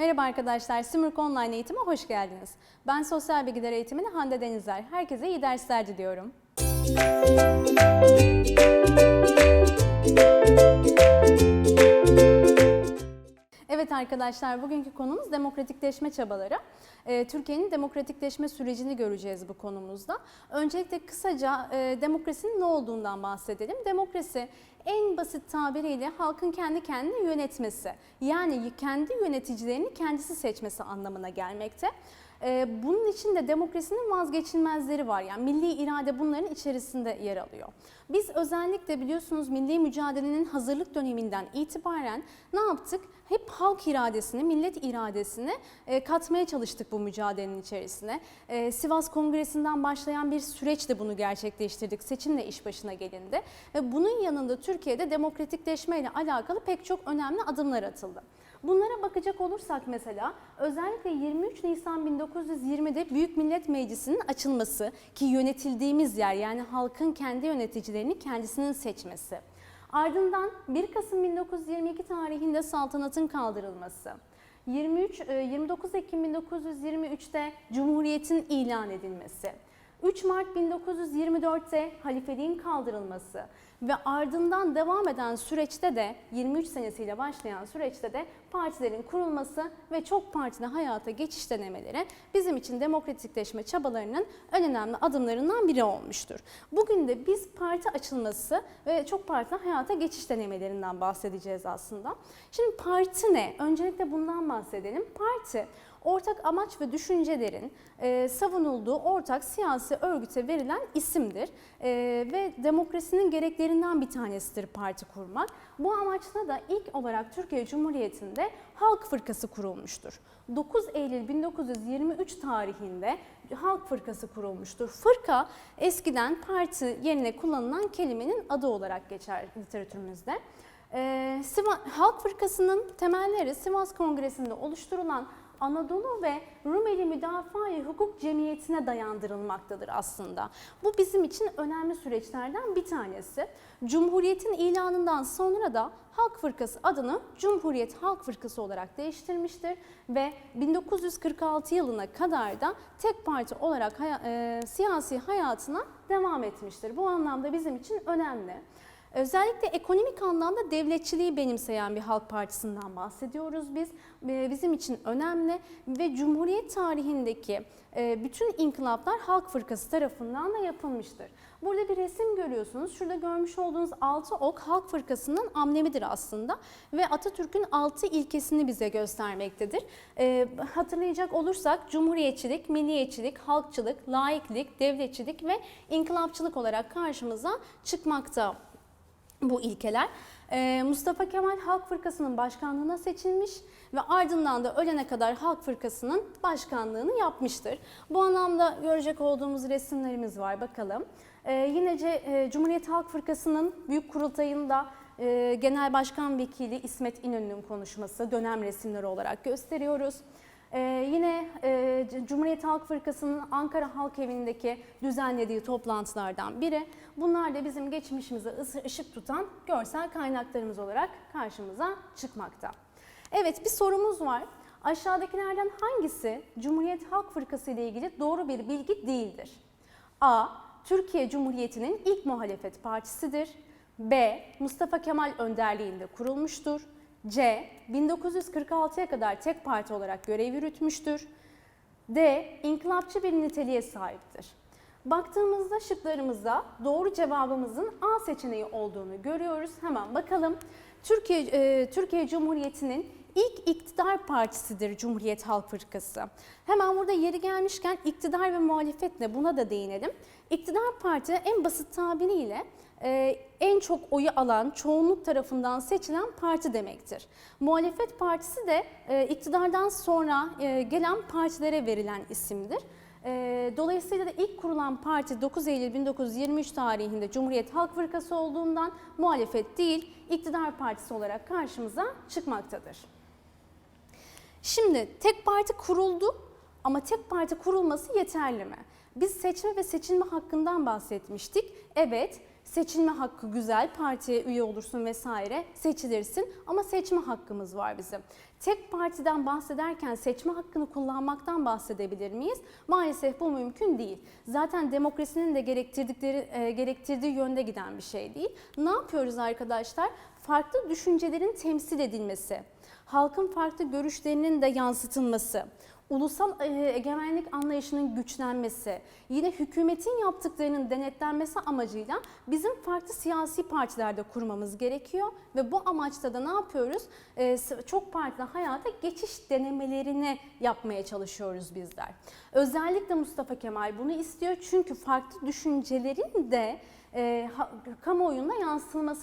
Merhaba arkadaşlar, Simurg Online eğitime hoş geldiniz. Ben Sosyal Bilgiler Eğitimini Hande Denizler. Herkese iyi dersler diliyorum. Evet arkadaşlar, bugünkü konumuz demokratikleşme çabaları. Ee, Türkiye'nin demokratikleşme sürecini göreceğiz bu konumuzda. Öncelikle kısaca e, demokrasinin ne olduğundan bahsedelim. Demokrasi en basit tabiriyle halkın kendi kendini yönetmesi. Yani kendi yöneticilerini kendisi seçmesi anlamına gelmekte. Ee, bunun için de demokrasinin vazgeçilmezleri var. Yani milli irade bunların içerisinde yer alıyor. Biz özellikle biliyorsunuz milli mücadelenin hazırlık döneminden itibaren ne yaptık? Hep halk iradesini, millet iradesini e, katmaya çalıştık bu mücadelenin içerisine. E, Sivas Kongresi'nden başlayan bir süreçle bunu gerçekleştirdik. Seçimle iş başına gelindi. Ve bunun yanında Türkiye'de demokratikleşme ile alakalı pek çok önemli adımlar atıldı. Bunlara bakacak olursak mesela özellikle 23 Nisan 1920'de Büyük Millet Meclisi'nin açılması ki yönetildiğimiz yer yani halkın kendi yöneticilerini kendisinin seçmesi. Ardından 1 Kasım 1922 tarihinde saltanatın kaldırılması. 23 e, 29 Ekim 1923'te Cumhuriyet'in ilan edilmesi. 3 Mart 1924'te halifeliğin kaldırılması ve ardından devam eden süreçte de 23 senesiyle başlayan süreçte de partilerin kurulması ve çok partili hayata geçiş denemeleri bizim için demokratikleşme çabalarının en önemli adımlarından biri olmuştur. Bugün de biz parti açılması ve çok partili hayata geçiş denemelerinden bahsedeceğiz aslında. Şimdi parti ne? Öncelikle bundan bahsedelim. Parti ortak amaç ve düşüncelerin e, savunulduğu ortak siyasi örgüte verilen isimdir. E, ve demokrasinin gereklerinden bir tanesidir parti kurmak. Bu amaçla da ilk olarak Türkiye Cumhuriyeti'nde Halk Fırkası kurulmuştur. 9 Eylül 1923 tarihinde Halk Fırkası kurulmuştur. Fırka eskiden parti yerine kullanılan kelimenin adı olarak geçer literatürümüzde. Ee, Halk Fırkası'nın temelleri Sivas Kongresi'nde oluşturulan Anadolu ve Rumeli Müdafaa-i Hukuk Cemiyeti'ne dayandırılmaktadır aslında. Bu bizim için önemli süreçlerden bir tanesi. Cumhuriyetin ilanından sonra da Halk Fırkası adını Cumhuriyet Halk Fırkası olarak değiştirmiştir ve 1946 yılına kadar da tek parti olarak haya- e, siyasi hayatına devam etmiştir. Bu anlamda bizim için önemli. Özellikle ekonomik anlamda devletçiliği benimseyen bir halk partisinden bahsediyoruz biz. Bizim için önemli ve Cumhuriyet tarihindeki e, bütün inkılaplar Halk Fırkası tarafından da yapılmıştır. Burada bir resim görüyorsunuz. Şurada görmüş olduğunuz altı ok Halk Fırkası'nın amblemidir aslında ve Atatürk'ün altı ilkesini bize göstermektedir. Ee, hatırlayacak olursak cumhuriyetçilik, milliyetçilik, halkçılık, laiklik, devletçilik ve inkılapçılık olarak karşımıza çıkmakta bu ilkeler. Ee, Mustafa Kemal Halk Fırkası'nın başkanlığına seçilmiş ve ardından da ölene kadar Halk Fırkası'nın başkanlığını yapmıştır. Bu anlamda görecek olduğumuz resimlerimiz var bakalım. Ee, yinece e, Cumhuriyet Halk Fırkası'nın büyük kurultayında e, Genel Başkan Vekili İsmet İnönü'nün konuşması dönem resimleri olarak gösteriyoruz. Ee, yine e, Cumhuriyet Halk Fırkası'nın Ankara Halk Evi'ndeki düzenlediği toplantılardan biri. Bunlar da bizim geçmişimize ışık tutan görsel kaynaklarımız olarak karşımıza çıkmakta. Evet bir sorumuz var. Aşağıdakilerden hangisi Cumhuriyet Halk Fırkası ile ilgili doğru bir bilgi değildir? A. Türkiye Cumhuriyeti'nin ilk muhalefet partisidir. B. Mustafa Kemal önderliğinde kurulmuştur. C. 1946'ya kadar tek parti olarak görev yürütmüştür. D. İnkılapçı bir niteliğe sahiptir. Baktığımızda şıklarımızda doğru cevabımızın A seçeneği olduğunu görüyoruz. Hemen bakalım. Türkiye e, Türkiye Cumhuriyeti'nin ilk iktidar partisidir Cumhuriyet Halk Fırkası. Hemen burada yeri gelmişken iktidar ve muhalefet ne buna da değinelim. İktidar parti en basit tabiriyle e, en çok oyu alan, çoğunluk tarafından seçilen parti demektir. Muhalefet partisi de e, iktidardan sonra e, gelen partilere verilen isimdir. E, Dolayısıyla da ilk kurulan parti 9 Eylül 1923 tarihinde Cumhuriyet Halk Fırkası olduğundan muhalefet değil, iktidar partisi olarak karşımıza çıkmaktadır. Şimdi tek parti kuruldu ama tek parti kurulması yeterli mi? Biz seçme ve seçilme hakkından bahsetmiştik. Evet, seçilme hakkı güzel, partiye üye olursun vesaire, seçilirsin ama seçme hakkımız var bizim. Tek partiden bahsederken seçme hakkını kullanmaktan bahsedebilir miyiz? Maalesef bu mümkün değil. Zaten demokrasinin de gerektirdikleri e, gerektirdiği yönde giden bir şey değil. Ne yapıyoruz arkadaşlar? Farklı düşüncelerin temsil edilmesi, halkın farklı görüşlerinin de yansıtılması, ulusal e, egemenlik anlayışının güçlenmesi, yine hükümetin yaptıklarının denetlenmesi amacıyla bizim farklı siyasi partilerde kurmamız gerekiyor ve bu amaçta da ne yapıyoruz? E, çok partili hayata geçiş denemelerini yapmaya çalışıyoruz bizler. Özellikle Mustafa Kemal bunu istiyor çünkü farklı düşüncelerin de e, ha- kamuoyuna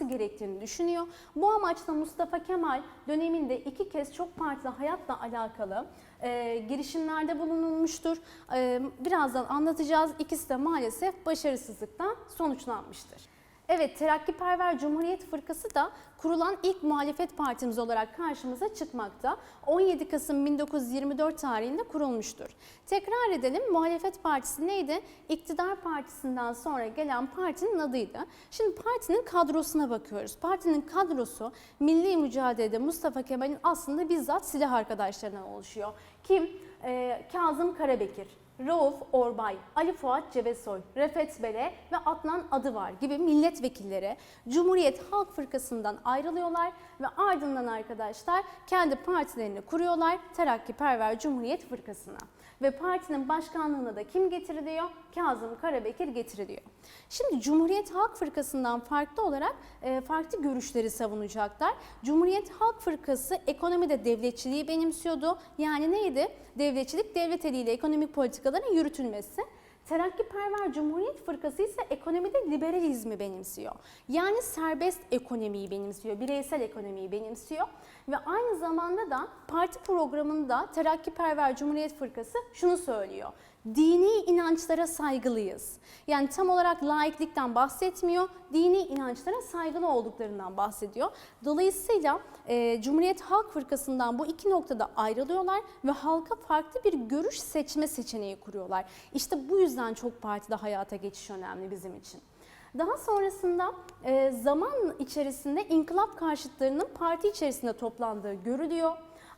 gerektiğini düşünüyor. Bu amaçla Mustafa Kemal döneminde iki kez çok partili hayatla alakalı e, girişimlerde bulunulmuştur. E, birazdan anlatacağız. İkisi de maalesef başarısızlıktan sonuçlanmıştır. Evet, Terakkiperver Cumhuriyet Fırkası da kurulan ilk muhalefet partimiz olarak karşımıza çıkmakta. 17 Kasım 1924 tarihinde kurulmuştur. Tekrar edelim, muhalefet partisi neydi? İktidar partisinden sonra gelen partinin adıydı. Şimdi partinin kadrosuna bakıyoruz. Partinin kadrosu milli mücadelede Mustafa Kemal'in aslında bizzat silah arkadaşlarından oluşuyor. Kim? Ee, Kazım Karabekir, Rauf Orbay, Ali Fuat Cebesoy, Refet Bere ve Adnan Adıvar gibi milletvekilleri Cumhuriyet Halk Fırkası'ndan ayrılıyorlar ve ardından arkadaşlar kendi partilerini kuruyorlar Terakkiperver Cumhuriyet Fırkası'na. Ve partinin başkanlığına da kim getiriliyor? Kazım Karabekir getiriliyor. Şimdi Cumhuriyet Halk Fırkası'ndan farklı olarak e, farklı görüşleri savunacaklar. Cumhuriyet Halk Fırkası ekonomide devletçiliği benimsiyordu. Yani neydi? Devletçilik devlet eliyle ekonomik politikaların yürütülmesi. Terakkiperver Cumhuriyet Fırkası ise ekonomide liberalizmi benimsiyor. Yani serbest ekonomiyi benimsiyor, bireysel ekonomiyi benimsiyor. Ve aynı zamanda da parti programında Terakkiperver Cumhuriyet Fırkası şunu söylüyor. Dini inançlara saygılıyız. Yani tam olarak laiklikten bahsetmiyor, dini inançlara saygılı olduklarından bahsediyor. Dolayısıyla e, Cumhuriyet Halk Fırkası'ndan bu iki noktada ayrılıyorlar ve halka farklı bir görüş seçme seçeneği kuruyorlar. İşte bu yüzden çok partide hayata geçiş önemli bizim için. Daha sonrasında e, zaman içerisinde inkılap karşıtlarının parti içerisinde toplandığı görülüyor.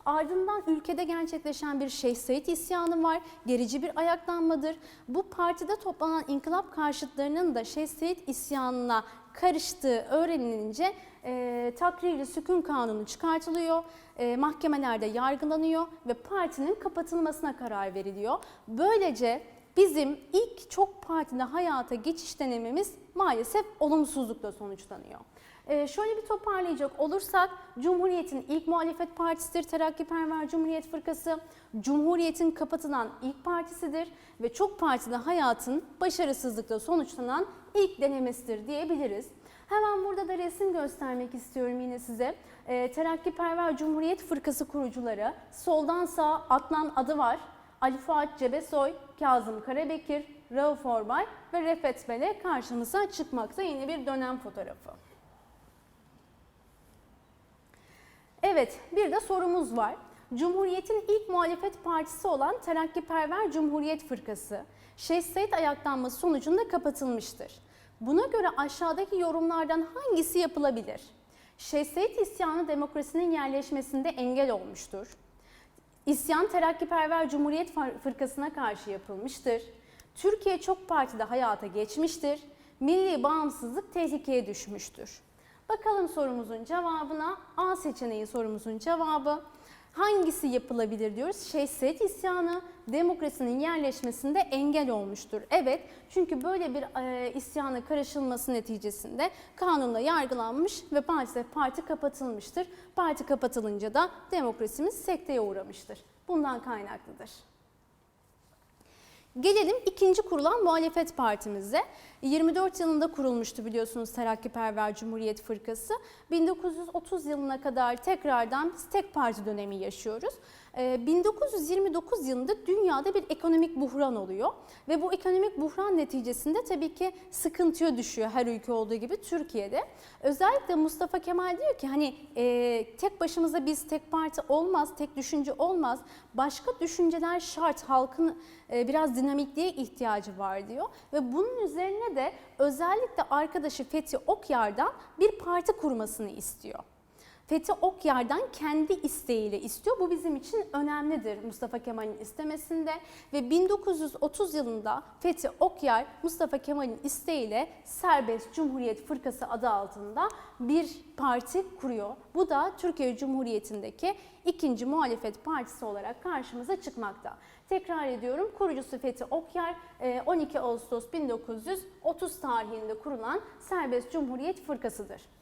Ardından ülkede gerçekleşen bir Şeyh Said isyanı var. Gerici bir ayaklanmadır. Bu partide toplanan inkılap karşıtlarının da Şeyh Said isyanına karıştığı öğrenilince e, takriri sükun kanunu çıkartılıyor. E, mahkemelerde yargılanıyor ve partinin kapatılmasına karar veriliyor. Böylece bizim ilk çok partili hayata geçiş denememiz maalesef olumsuzlukla sonuçlanıyor. Ee, şöyle bir toparlayacak olursak Cumhuriyet'in ilk muhalefet partisidir Terakkiperver Cumhuriyet Fırkası. Cumhuriyet'in kapatılan ilk partisidir ve çok partili hayatın başarısızlıkla sonuçlanan ilk denemesidir diyebiliriz. Hemen burada da resim göstermek istiyorum yine size. Ee, Terakkiperver Cumhuriyet Fırkası kurucuları soldan sağa Adnan adı var. Ali Fuat Cebesoy, Kazım Karabekir, Rauf Orbay ve Refet Bele karşımıza çıkmakta yeni bir dönem fotoğrafı. Evet, bir de sorumuz var. Cumhuriyet'in ilk muhalefet partisi olan Terakkiperver Cumhuriyet Fırkası, Şeyh Said ayaklanması sonucunda kapatılmıştır. Buna göre aşağıdaki yorumlardan hangisi yapılabilir? Şeyh Said isyanı demokrasinin yerleşmesinde engel olmuştur. İsyan Terakkiperver Cumhuriyet Fır- Fırkası'na karşı yapılmıştır. Türkiye çok partide hayata geçmiştir. Milli bağımsızlık tehlikeye düşmüştür. Bakalım sorumuzun cevabına. A seçeneği sorumuzun cevabı. Hangisi yapılabilir diyoruz? Şehzet isyanı demokrasinin yerleşmesinde engel olmuştur. Evet çünkü böyle bir e, isyana karışılması neticesinde kanunla yargılanmış ve maalesef parti kapatılmıştır. Parti kapatılınca da demokrasimiz sekteye uğramıştır. Bundan kaynaklıdır. Gelelim ikinci kurulan muhalefet partimize. 24 yılında kurulmuştu biliyorsunuz Terakkiperver Cumhuriyet Fırkası. 1930 yılına kadar tekrardan biz tek parti dönemi yaşıyoruz. Ee, 1929 yılında dünyada bir ekonomik buhran oluyor ve bu ekonomik buhran neticesinde tabii ki sıkıntıya düşüyor her ülke olduğu gibi Türkiye'de. Özellikle Mustafa Kemal diyor ki hani e, tek başımıza biz tek parti olmaz, tek düşünce olmaz. Başka düşünceler şart, halkın e, biraz dinamikliğe ihtiyacı var diyor ve bunun üzerine de özellikle arkadaşı Fethi Okyar'dan bir parti kurmasını istiyor. Fethi Okyar'dan kendi isteğiyle istiyor. Bu bizim için önemlidir Mustafa Kemal'in istemesinde ve 1930 yılında Fethi Okyar Mustafa Kemal'in isteğiyle Serbest Cumhuriyet Fırkası adı altında bir parti kuruyor. Bu da Türkiye Cumhuriyeti'ndeki ikinci muhalefet partisi olarak karşımıza çıkmakta. Tekrar ediyorum kurucusu Fethi Okyar e, 12 Ağustos 1930 tarihinde kurulan Serbest Cumhuriyet Fırkası'dır.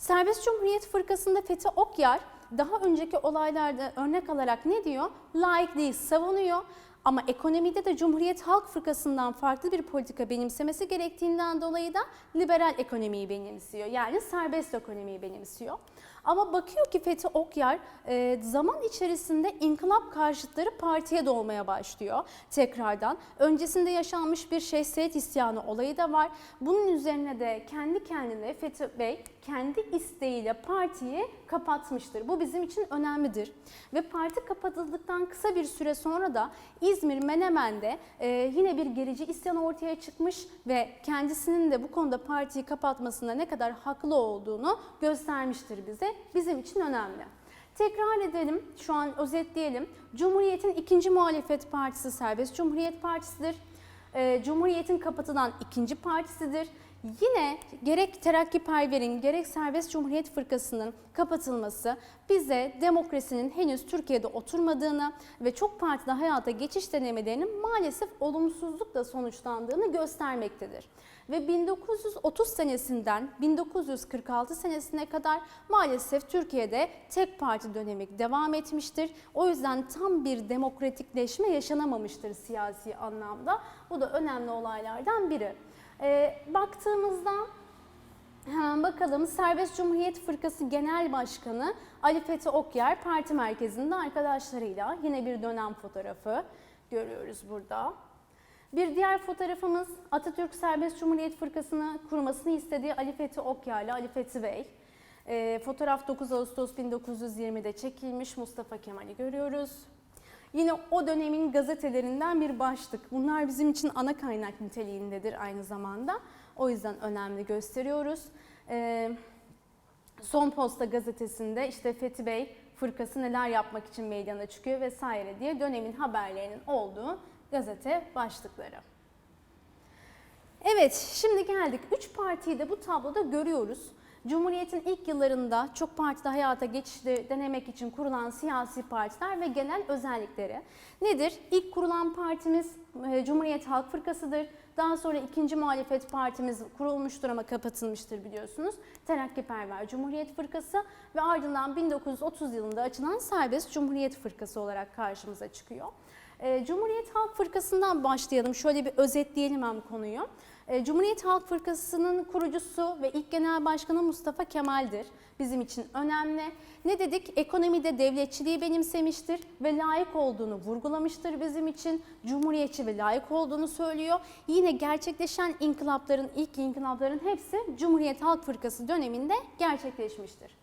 Serbest Cumhuriyet Fırkası'nda Fethi Okyar daha önceki olaylarda örnek alarak ne diyor? Laikliği savunuyor ama ekonomide de Cumhuriyet Halk Fırkası'ndan farklı bir politika benimsemesi gerektiğinden dolayı da liberal ekonomiyi benimsiyor. Yani serbest ekonomiyi benimsiyor. Ama bakıyor ki Fethi Okyar e, zaman içerisinde inkılap karşıtları partiye doğmaya başlıyor tekrardan. Öncesinde yaşanmış bir şehzeyet isyanı olayı da var. Bunun üzerine de kendi kendine Fethi Bey kendi isteğiyle partiyi kapatmıştır. Bu bizim için önemlidir. Ve parti kapatıldıktan kısa bir süre sonra da İzmir Menemen'de e, yine bir gerici isyan ortaya çıkmış ve kendisinin de bu konuda partiyi kapatmasında ne kadar haklı olduğunu göstermiştir bize. Bizim için önemli. Tekrar edelim, şu an özetleyelim. Cumhuriyet'in ikinci muhalefet partisi Serbest Cumhuriyet Partisi'dir. E, Cumhuriyet'in kapatılan ikinci partisidir. Yine gerek Terakkiperver'in gerek Serbest Cumhuriyet Fırkası'nın kapatılması bize demokrasinin henüz Türkiye'de oturmadığını ve çok partili hayata geçiş denemelerinin maalesef olumsuzlukla sonuçlandığını göstermektedir. Ve 1930 senesinden 1946 senesine kadar maalesef Türkiye'de tek parti dönemi devam etmiştir. O yüzden tam bir demokratikleşme yaşanamamıştır siyasi anlamda. Bu da önemli olaylardan biri. E, baktığımızda hemen bakalım Serbest Cumhuriyet Fırkası Genel Başkanı Ali Fethi Okyar parti merkezinde arkadaşlarıyla yine bir dönem fotoğrafı görüyoruz burada. Bir diğer fotoğrafımız Atatürk Serbest Cumhuriyet Fırkası'nı kurmasını istediği Ali Fethi Okyar ile Ali Fethi Bey. E, fotoğraf 9 Ağustos 1920'de çekilmiş Mustafa Kemal'i görüyoruz. Yine o dönemin gazetelerinden bir başlık. Bunlar bizim için ana kaynak niteliğindedir aynı zamanda. O yüzden önemli gösteriyoruz. Ee, Son Posta gazetesinde işte Fethi Bey fırkası neler yapmak için meydana çıkıyor vesaire diye dönemin haberlerinin olduğu gazete başlıkları. Evet, şimdi geldik. Üç partiyi de bu tabloda görüyoruz. Cumhuriyet'in ilk yıllarında çok partide hayata geçişi denemek için kurulan siyasi partiler ve genel özellikleri nedir? İlk kurulan partimiz e, Cumhuriyet Halk Fırkası'dır. Daha sonra ikinci muhalefet partimiz kurulmuştur ama kapatılmıştır biliyorsunuz. Terakkiperver Cumhuriyet Fırkası ve ardından 1930 yılında açılan Serbest Cumhuriyet Fırkası olarak karşımıza çıkıyor. E, Cumhuriyet Halk Fırkası'ndan başlayalım. Şöyle bir özetleyelim hem konuyu. E, Cumhuriyet Halk Fırkası'nın kurucusu ve ilk genel başkanı Mustafa Kemal'dir. Bizim için önemli. Ne dedik? Ekonomide devletçiliği benimsemiştir ve layık olduğunu vurgulamıştır bizim için. Cumhuriyetçi ve layık olduğunu söylüyor. Yine gerçekleşen inkılapların, ilk inkılapların hepsi Cumhuriyet Halk Fırkası döneminde gerçekleşmiştir.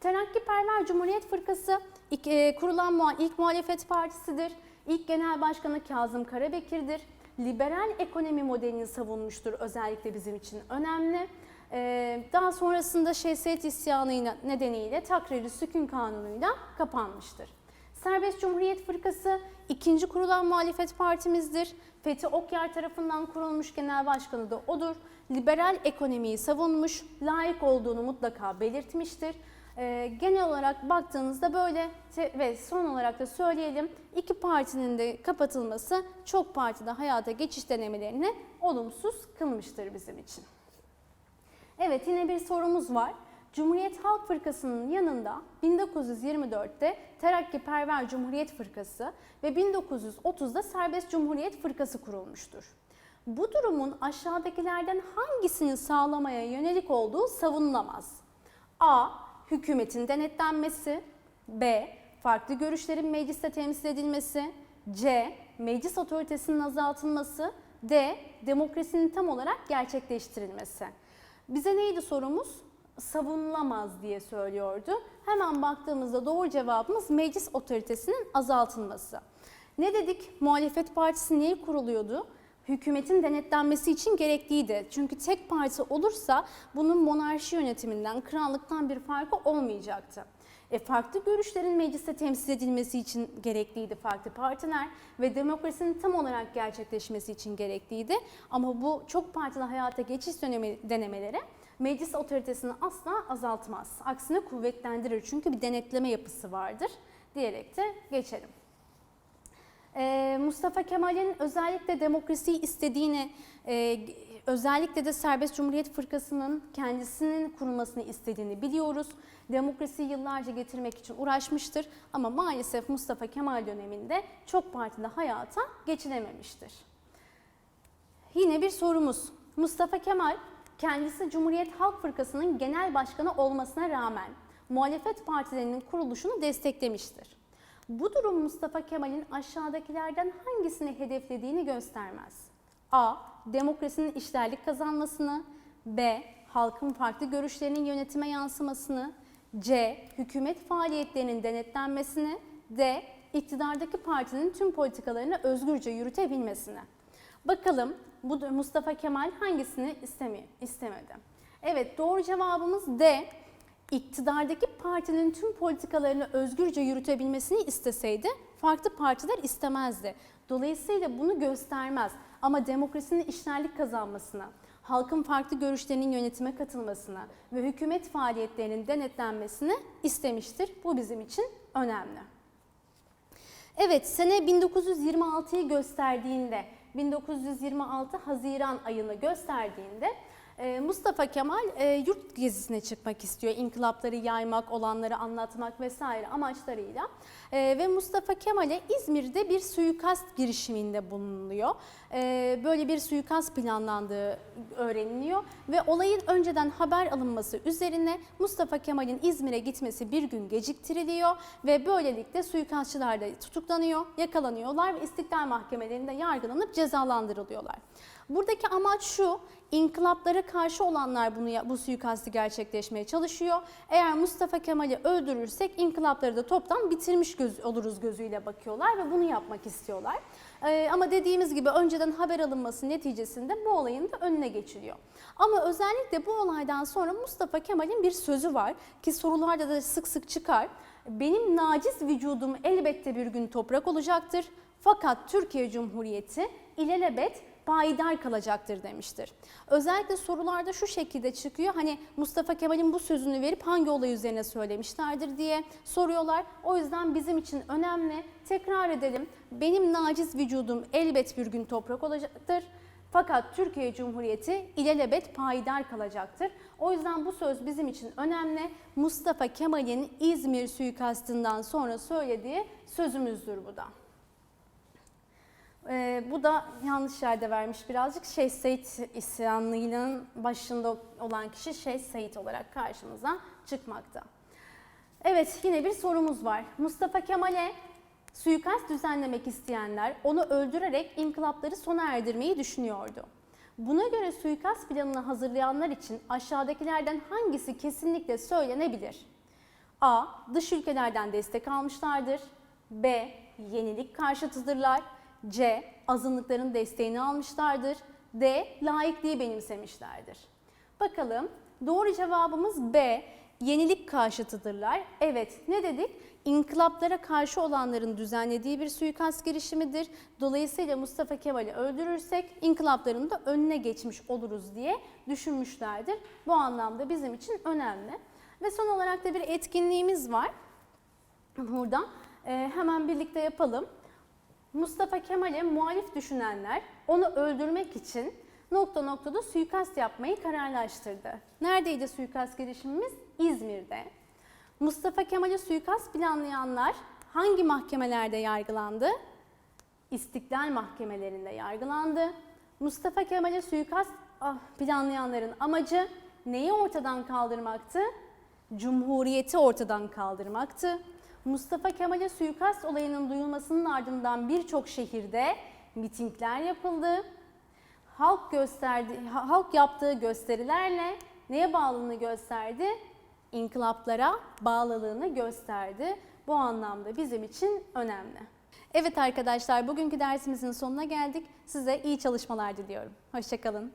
Terakkiperver Cumhuriyet Fırkası e, kurulan ilk muhalefet partisidir. İlk genel başkanı Kazım Karabekir'dir liberal ekonomi modelini savunmuştur özellikle bizim için önemli. Ee, daha sonrasında Şehzeyet isyanı nedeniyle Takriri Sükun Kanunu'yla kapanmıştır. Serbest Cumhuriyet Fırkası ikinci kurulan muhalefet partimizdir. Fethi Okyar tarafından kurulmuş genel başkanı da odur. Liberal ekonomiyi savunmuş, layık olduğunu mutlaka belirtmiştir. E, genel olarak baktığınızda böyle ve son olarak da söyleyelim iki partinin de kapatılması çok partide hayata geçiş denemelerini olumsuz kılmıştır bizim için. Evet yine bir sorumuz var. Cumhuriyet Halk Fırkası'nın yanında 1924'te Terakkiperver Cumhuriyet Fırkası ve 1930'da Serbest Cumhuriyet Fırkası kurulmuştur. Bu durumun aşağıdakilerden hangisini sağlamaya yönelik olduğu savunulamaz. A hükümetin denetlenmesi, B. Farklı görüşlerin mecliste temsil edilmesi, C. Meclis otoritesinin azaltılması, D. Demokrasinin tam olarak gerçekleştirilmesi. Bize neydi sorumuz? Savunulamaz diye söylüyordu. Hemen baktığımızda doğru cevabımız meclis otoritesinin azaltılması. Ne dedik? Muhalefet partisi niye kuruluyordu? Hükümetin denetlenmesi için gerekliydi. Çünkü tek parti olursa bunun monarşi yönetiminden, krallıktan bir farkı olmayacaktı. E, farklı görüşlerin mecliste temsil edilmesi için gerekliydi farklı partiler ve demokrasinin tam olarak gerçekleşmesi için gerekliydi. Ama bu çok partili hayata geçiş dönemi, denemeleri meclis otoritesini asla azaltmaz. Aksine kuvvetlendirir çünkü bir denetleme yapısı vardır diyerek de geçelim. Ee, Mustafa Kemal'in özellikle demokrasiyi istediğini, e, özellikle de Serbest Cumhuriyet Fırkası'nın kendisinin kurulmasını istediğini biliyoruz. Demokrasiyi yıllarca getirmek için uğraşmıştır ama maalesef Mustafa Kemal döneminde çok partili hayata geçilememiştir. Yine bir sorumuz. Mustafa Kemal kendisi Cumhuriyet Halk Fırkası'nın genel başkanı olmasına rağmen muhalefet partilerinin kuruluşunu desteklemiştir. Bu durum Mustafa Kemal'in aşağıdakilerden hangisini hedeflediğini göstermez. A. Demokrasinin işlerlik kazanmasını. B. Halkın farklı görüşlerinin yönetime yansımasını. C. Hükümet faaliyetlerinin denetlenmesini. D. İktidardaki partinin tüm politikalarını özgürce yürütebilmesini. Bakalım bu Mustafa Kemal hangisini istemiyor, istemedi? Evet doğru cevabımız D iktidardaki partinin tüm politikalarını özgürce yürütebilmesini isteseydi farklı partiler istemezdi. Dolayısıyla bunu göstermez ama demokrasinin işlerlik kazanmasına, halkın farklı görüşlerinin yönetime katılmasına ve hükümet faaliyetlerinin denetlenmesini istemiştir. Bu bizim için önemli. Evet, sene 1926'yı gösterdiğinde, 1926 Haziran ayını gösterdiğinde Mustafa Kemal e, yurt gezisine çıkmak istiyor. İnkılapları yaymak, olanları anlatmak vesaire amaçlarıyla. Ee, ve Mustafa Kemal'e İzmir'de bir suikast girişiminde bulunuyor. Ee, böyle bir suikast planlandığı öğreniliyor. Ve olayın önceden haber alınması üzerine Mustafa Kemal'in İzmir'e gitmesi bir gün geciktiriliyor. Ve böylelikle suikastçılar da tutuklanıyor, yakalanıyorlar ve istiklal mahkemelerinde yargılanıp cezalandırılıyorlar. Buradaki amaç şu, inkılaplara karşı olanlar bunu bu suikastı gerçekleşmeye çalışıyor. Eğer Mustafa Kemal'i öldürürsek inkılapları da toptan bitirmiş göz, oluruz gözüyle bakıyorlar ve bunu yapmak istiyorlar. Ee, ama dediğimiz gibi önceden haber alınması neticesinde bu olayın da önüne geçiliyor. Ama özellikle bu olaydan sonra Mustafa Kemal'in bir sözü var ki sorularda da sık sık çıkar. Benim naciz vücudum elbette bir gün toprak olacaktır. Fakat Türkiye Cumhuriyeti ilelebet payidar kalacaktır demiştir. Özellikle sorularda şu şekilde çıkıyor. Hani Mustafa Kemal'in bu sözünü verip hangi olay üzerine söylemişlerdir diye soruyorlar. O yüzden bizim için önemli. Tekrar edelim. Benim naciz vücudum elbet bir gün toprak olacaktır. Fakat Türkiye Cumhuriyeti ilelebet payidar kalacaktır. O yüzden bu söz bizim için önemli. Mustafa Kemal'in İzmir suikastından sonra söylediği sözümüzdür bu da. Ee, bu da yanlış yerde vermiş birazcık. Şeyh Said isyanlığının başında olan kişi Şeyh Said olarak karşımıza çıkmakta. Evet yine bir sorumuz var. Mustafa Kemal'e suikast düzenlemek isteyenler onu öldürerek inkılapları sona erdirmeyi düşünüyordu. Buna göre suikast planını hazırlayanlar için aşağıdakilerden hangisi kesinlikle söylenebilir? A. Dış ülkelerden destek almışlardır. B. Yenilik karşıtıdırlar. C. Azınlıkların desteğini almışlardır. D. Laikliği benimsemişlerdir. Bakalım doğru cevabımız B. Yenilik karşıtıdırlar. Evet ne dedik? İnkılaplara karşı olanların düzenlediği bir suikast girişimidir. Dolayısıyla Mustafa Kemal'i öldürürsek inkılapların da önüne geçmiş oluruz diye düşünmüşlerdir. Bu anlamda bizim için önemli. Ve son olarak da bir etkinliğimiz var. Burada ee, hemen birlikte yapalım. Mustafa Kemal'e muhalif düşünenler onu öldürmek için nokta noktada suikast yapmayı kararlaştırdı. Neredeydi suikast girişimimiz? İzmir'de. Mustafa Kemal'e suikast planlayanlar hangi mahkemelerde yargılandı? İstiklal mahkemelerinde yargılandı. Mustafa Kemal'e suikast ah, planlayanların amacı neyi ortadan kaldırmaktı? Cumhuriyeti ortadan kaldırmaktı. Mustafa Kemal'e suikast olayının duyulmasının ardından birçok şehirde mitingler yapıldı. Halk gösterdi, halk yaptığı gösterilerle neye bağlılığını gösterdi? İnkılaplara bağlılığını gösterdi. Bu anlamda bizim için önemli. Evet arkadaşlar bugünkü dersimizin sonuna geldik. Size iyi çalışmalar diliyorum. Hoşçakalın.